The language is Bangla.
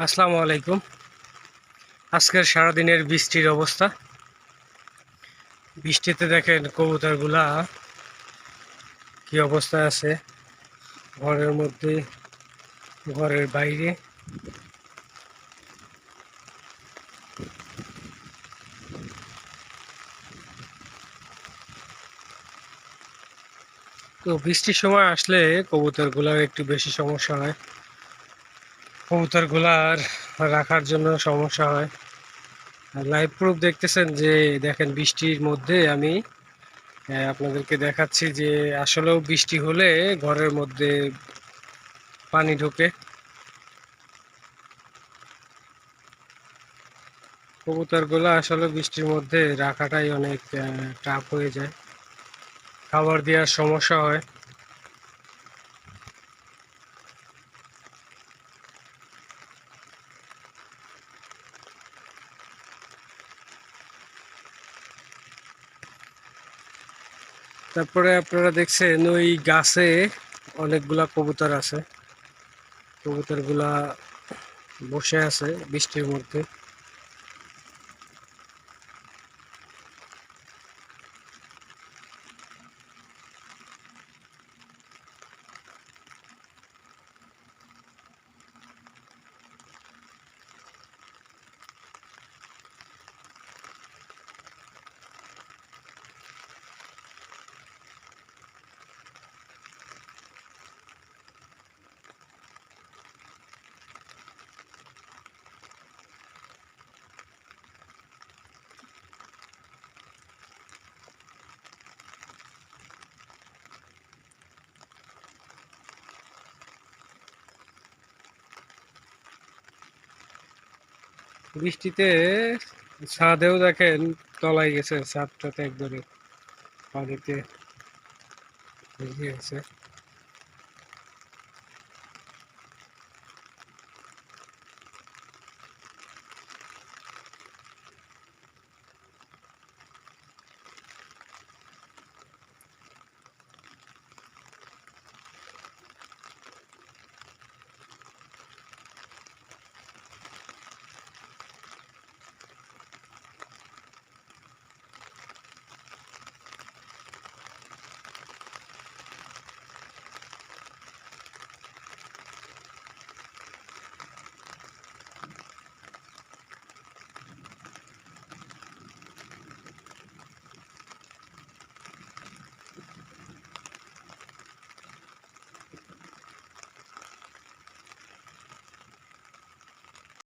আসসালামু আলাইকুম। আজকের সারাদিনের বৃষ্টির অবস্থা। বৃষ্টিতে দেখেন কবুতরগুলা কি অবস্থা আছে। ঘরের মধ্যে, ঘরের বাইরে। তো বৃষ্টির সময় আসলে কবুতরগুলার একটু বেশি সমস্যা হয়। কবুতরগুলার রাখার জন্য সমস্যা হয়। লাইভ প্রুফ দেখতেছেন যে, দেখেন বৃষ্টির মধ্যে আমি আপনাদেরকে দেখাচ্ছি যে, আসলেও বৃষ্টি হলে ঘরের মধ্যে পানি ঢোকে। কবুতরগুলো আসলে বৃষ্টির মধ্যে রাখাটাই অনেক টাফ হয়ে যায়। খাবার দেওয়ার সমস্যা হয়। তারপরে আপনারা দেখছেন ওই গাছে অনেকগুলা কবুতর আছে। কবুতরগুলা বসে আছে বৃষ্টির মধ্যে। বৃষ্টিতে ছাদেও দেখেন তলায় গেছে ছাদটাতে একবারে পানিতে গেছে